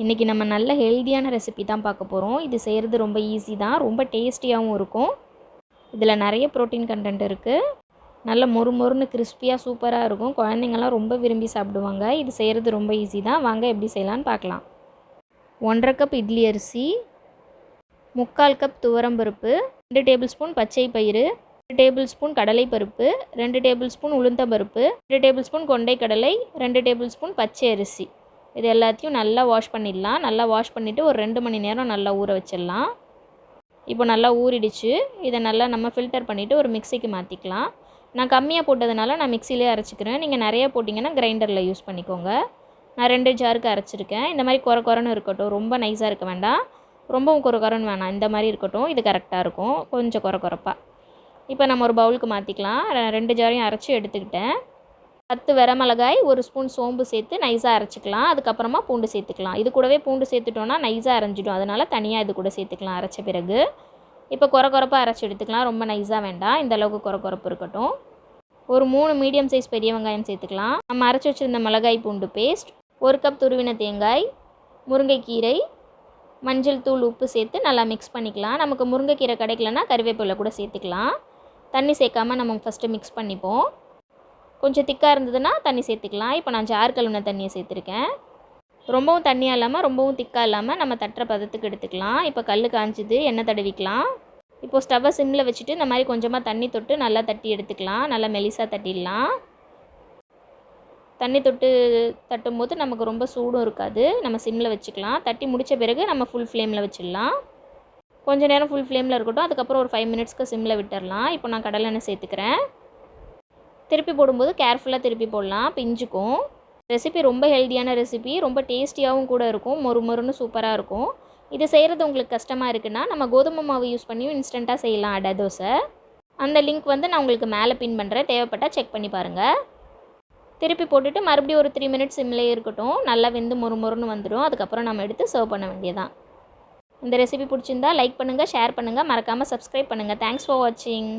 இன்றைக்கி நம்ம நல்ல ஹெல்தியான ரெசிபி தான் பார்க்க போகிறோம் இது செய்கிறது ரொம்ப ஈஸி தான். ரொம்ப டேஸ்டியாகவும் இருக்கும். இதில் நிறைய ப்ரோட்டீன் கண்டென்ட் இருக்குது நல்ல மொறு மொறுன்னு கிறிஸ்பியாக சூப்பராக இருக்கும். குழந்தைங்கள்லாம் ரொம்ப விரும்பி சாப்பிடுவாங்க. இது செய்கிறது ரொம்ப ஈஸி தான். வாங்க எப்படி செய்யலான்னு பார்க்கலாம். ஒன்றரை கப் இட்லி அரிசி முக்கால் கப் துவரம்பருப்பு ரெண்டு டேபிள் ஸ்பூன் பச்சை பயிறு ரெண்டு டேபிள் ஸ்பூன் கடலை பருப்பு ரெண்டு டேபிள் ஸ்பூன் உளுந்தம்பருப்பு ரெண்டு டேபிள் ஸ்பூன் கொண்டை கடலை ரெண்டு டேபிள் ஸ்பூன் பச்சை அரிசி. இது எல்லாத்தையும் நல்லா வாஷ் பண்ணிடலாம். நல்லா வாஷ் பண்ணிவிட்டு ஒரு ரெண்டு மணி நேரம் நல்லா ஊற வச்சிடலாம். இப்போ நல்லா ஊறிடுச்சு. இதை நல்லா நம்ம ஃபில்டர் பண்ணிவிட்டு ஒரு மிக்சிக்கு மாற்றிக்கலாம் நான் கம்மியாக போட்டதுனால நான் மிக்சிலே அரைச்சிக்கிறேன். நீங்கள் நிறைய போட்டிங்கன்னா கிரைண்டரில் யூஸ் பண்ணிக்கோங்க. நான் ரெண்டு ஜாருக்கு அரைச்சிருக்கேன். இந்த மாதிரி குறை குறைன்னு இருக்கட்டும். ரொம்ப நைஸாக இருக்க வேண்டாம். ரொம்பவும் குறை குறைன்னு வேணாம். இந்த மாதிரி இருக்கட்டும். இது கரெக்டாக இருக்கும். கொஞ்சம் குறை குறைப்பாக இப்போ நம்ம ஒரு பவுலுக்கு மாற்றிக்கலாம் ரெண்டு ஜாரையும் அரைச்சி எடுத்துக்கிட்டேன். பத்து வரமிளகாய் ஒரு ஸ்பூன் சோம்பு சேர்த்து நைஸாக அரைச்சிக்கலாம். அதுக்கப்புறமா பூண்டு சேர்த்துக்கலாம். இது கூடவே பூண்டு சேர்த்துட்டோன்னா நைஸாக அரைஞ்சிடும். அதனால் தனியாக இது கூட சேர்த்துக்கலாம் அரைச்ச பிறகு. இப்போ குறை குறைப்பாக அரைச்சி எடுத்துக்கலாம். ரொம்ப நைஸாக வேண்டாம். இந்த அளவுக்கு குறை குறைப்பு இருக்கட்டும். ஒரு மூணு மீடியம் சைஸ் பெரிய வெங்காயம் சேர்த்துக்கலாம். நம்ம அரைச்சி வச்சுருந்த மிளகாய் பூண்டு பேஸ்ட் ஒரு கப் துருவின தேங்காய் முருங்கைக்கீரை மஞ்சள் தூள் உப்பு சேர்த்து நல்லா மிக்ஸ் பண்ணிக்கலாம். நமக்கு முருங்கைக்கீரை கிடைக்கலனா கருவேப்பிலை கூட சேர்த்துக்கலாம். தண்ணி சேர்க்காம நம்ம ஃபஸ்ட்டு மிக்ஸ் பண்ணிப்போம். கொஞ்சம் திக்காக இருந்ததுன்னா தண்ணி சேர்த்துக்கலாம். இப்போ நான் ஜார் கழுவின தண்ணியை சேர்த்துருக்கேன். ரொம்பவும் தண்ணியாக இல்லாமல் ரொம்பவும் திக்காக இல்லாமல் நம்ம தட்டுற பதத்துக்கு எடுத்துக்கலாம். இப்போ கல் காஞ்சிது எண்ணெய் தடவிக்கலாம். இப்போது ஸ்டவ்வை சிம்மில் வச்சுட்டு இந்த மாதிரி கொஞ்சமாக தண்ணி தொட்டு நல்லா தட்டி எடுத்துக்கலாம். நல்லா மெலிசாக தட்டிடலாம். தண்ணி தொட்டு தட்டும் போது நமக்கு ரொம்ப சூடும் இருக்காது. நம்ம சிம்மில் வச்சுக்கலாம். தட்டி முடித்த பிறகு நம்ம ஃபுல் ஃப்ளேமில் வச்சிடலாம். கொஞ்சம் நேரம் ஃபுல் ஃப்ளேமில் இருக்கட்டும். அதுக்கப்புறம் ஒரு ஃபைவ் மினிட்ஸ்க்கு சிம்மில் விட்டுடலாம் இப்போ நான் கடலெண்ணெய் சேர்த்துக்கிறேன். திருப்பி போடும்போது கேர்ஃபுல்லாக திருப்பி போடலாம் பிஞ்சுக்கும். ரெசிபி ரொம்ப ஹெல்த்தியான ரெசிபி ரொம்ப டேஸ்டியாகவும் கூட இருக்கும் மொறு மொறுன்னு சூப்பராக இருக்கும். இது செய்கிறது உங்களுக்கு கஷ்டமாக இருக்குன்னா நம்ம கோதுமை மாவு யூஸ் பண்ணியும் இன்ஸ்டண்ட்டாக செய்யலாம் அடை தோசை. அந்த லிங்க் வந்து நான் உங்களுக்கு மேலே பின் பண்ணுறேன் தேவைப்பட்டால் செக் பண்ணி பாருங்கள் திருப்பி போட்டுட்டு மறுபடியும் ஒரு த்ரீ மினிட்ஸ் சிம்லேயே இருக்கட்டும் நல்லா வெந்து மொறு மொறுன்னு வந்துடும் அதுக்கப்புறம் நம்ம எடுத்து சர்வ் பண்ண வேண்டியதான் இந்த ரெசிபி பிடிச்சிருந்தா லைக் பண்ணுங்கள் ஷேர் பண்ணுங்கள் மறக்காமல் சப்ஸ்கிரைப் பண்ணுங்கள் தேங்க்ஸ் ஃபார் வாட்சிங்